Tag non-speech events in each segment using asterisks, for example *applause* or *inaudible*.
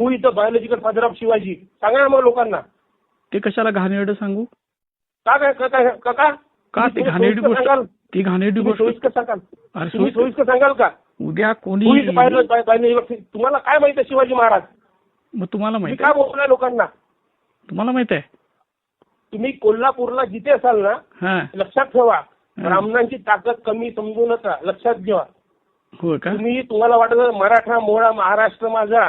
हु इथं biological father of Shivaji. सांगा ना मग लोकांना. ते कशाला घाणेरडं सांगू? का काय का काय का का? का ते तुम्ही घाणेरडी सांगाल? गोष्ट ती घाणेरडी तुम्ही गोष्ट सोयीस्कर सांगाल. अरे तुम्ही सोयीस्कर- सोयीस्कर सांगाल का? उद्या कोणी हु तुम्हाला काय माहिती आहे शिवाजी महाराज? मग तुम्हाला तुम्ही माहीत काय आहे? बोलताय लोकांना? तुम्हाला माहीत आहे? तुम्ही कोल्हापूरला जिथे असाल ना हा. लक्षात ठेवा. ब्राह्मणांची ताकद कमी समजू नका लक्षात घ्या हो का? तुम्ही तुम्हाला वाटत मराठा मोळा महाराष्ट्र माझा.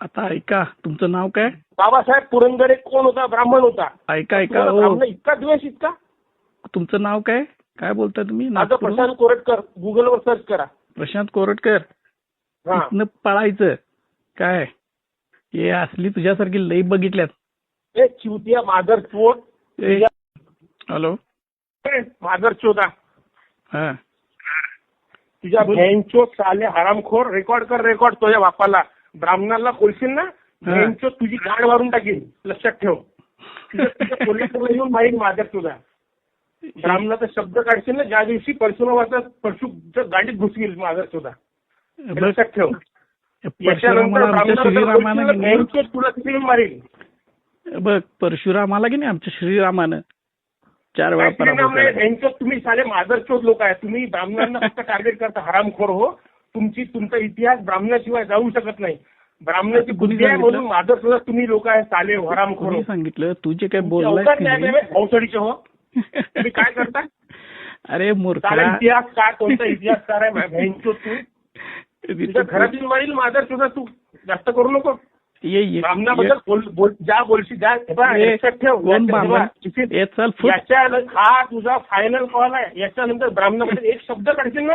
आता ऐका तुमचं नाव काय? बाबासाहेब पुरंदरे कोण होता? ब्राह्मण होता. ऐका ऐका तुम्हाला हो. ब्राह्मण इतका द्वेष इतका? तुमचं नाव काय? काय बोलताय तुम्ही? माझं नागपूरहून? प्रशांत कोरटकर. गुगलवर सर्च करा. प्रशांत कोरटकर? हा. इथनं पळायचं. काय? हे असली तुझ्यासारखी लई बघितल्यात. ए चिवतिया मादर चोट ए, हॅलो. मादर चोदा. हा. तुझ्या. भ्यांचो साले हरामखोर. रेकॉर्ड कर रेकॉर्ड तुझ्या बापाला. ब्राह्मणाला बोलशील ना भ्यांचो तुझी गाड मारून टाकील लक्षात ठेव. कोल्हापूरला येऊन माहीत मादर तुझा. ब्राह्मणाचा शब्द काढशील ना ज्या दिवशी परशुरामाचा परशु गाडीत घुसतील मादर तुझा. लक्षात ठेव. याच्यानंतर तुला तिथे मारेल बघ परशुरामाला की नाही आमच्या श्रीरामानं? चार वेळा. यांच्यात तुम्ही सारे मादरचोद लोक आहे. तुम्ही ब्राह्मणांना फक्त टार्गेट करता हरामखोर हो. तुमची तुमचा इतिहास ब्राह्मणाशिवाय जाऊ शकत नाही. ब्राह्मणाची बुद्धी आहे? म्हणून मादर तुम्ही लोक आहे साले हरामखोर कोणी हो. सांगितलं. तू जे काय भोसडीचे हो. तुम्ही काय *laughs* करता? अरे इतिहास काय कोणता इतिहासकार आहे? तू. *laughs* तुझ्या घरातील मारील मादर सुद्धा तू. जास्त करू नको. ये ये. ब्राह्मणाबद्दल ज्या बोलशी हे चल तुझा फायनल कॉल आहे. याच्यानंतर ब्राह्मणामध्ये एक शब्द काढशील ना?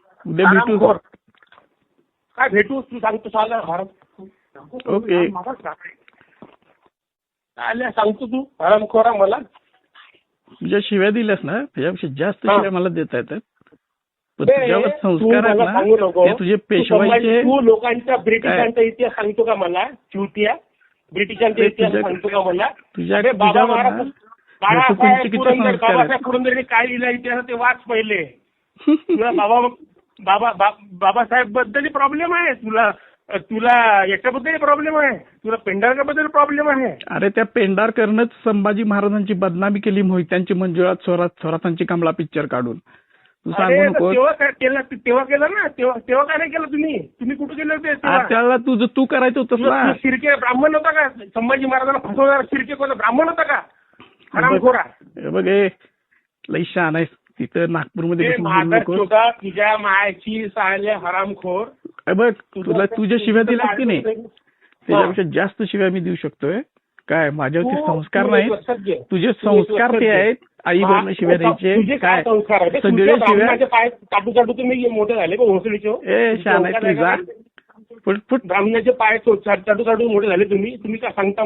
उद्या भेटू. काय भेटू? तू सांगतो साल्या हराम ओके. साल्या सांगतो तू. हरामखोरा मला. तुझ्या शिव्या दिल्यास ना त्याच्यापेक्षा जास्त. शिव्या मला देता येतात. संस्कार सांगू नको. तुझे पेशवाईचे तू लोकांचा ब्रिटिशांचा इतिहास सांगतो का मला? चिवतिया ब्रिटिशांचा इतिहास सांगतो का मला? तुझ्या अरे बाबा महाराज बाळासाहेब पुरंदर? बाबासाहेब पुरंदरेने काय लिहिलं इतिहास ते वाच पहिले. बाबा बाबा बाबासाहेबबद्दल प्रॉब्लेम आहे. तुला तुला याच्याबद्दल प्रॉब्लेम आहे. तुला पेंढारकरबद्दल प्रॉब्लेम आहे. अरे त्या पेंढारकरनंच संभाजी महाराजांची बदनामी केली मोहित्यांची मंजुळात स्वरात स्वरातांची कमला पिक्चर काढून. तू तेव्हा काय केलं तेव्हा केलं ना? तेव्हा तेव्हा काय नाही केलं तुम्ही? तुम्ही कुठे केलं होते तेव्हा? त्याला तुझं तू करायचं तुला शिर्के ब्राह्मण होता का? संभाजी महाराजांना फसवणारा शिर्के कोणता ब्राह्मण होता का? बघ लई शहाण आहेस. तिथं नागपूरमध्ये ते बसून बोलू माझा नकोस. सुद्धा तुझ्या मायाची साले हरामखोर. हे बघ तुला तुझ्या शिव्या दिल्यास की नाही? त्याच्यापेक्षा जास्त शिव्या मी देऊ शकतोय. काय माझ्यावरती तू- संस्कार तू नाही एक लक्षात घे. तुझे तू एक संस्कार लक्षात ते घे. आहेत. आई हा, वडील शिव्या तुझे द्यायचे. काय काय? संस्कार आहे सगळे तुझ्या शिव्या? ब्राह्मणाचे पाय चाटू चाटू तुम्ही मोठे झाले का भोसडीचे हो? ए शहाणा संस्कार आहे तुझा. का? फुट फुट ब्राह्मणाचे पाय चाटू चाटू मोठे झाले तुम्ही. तुम्ही काय सांगता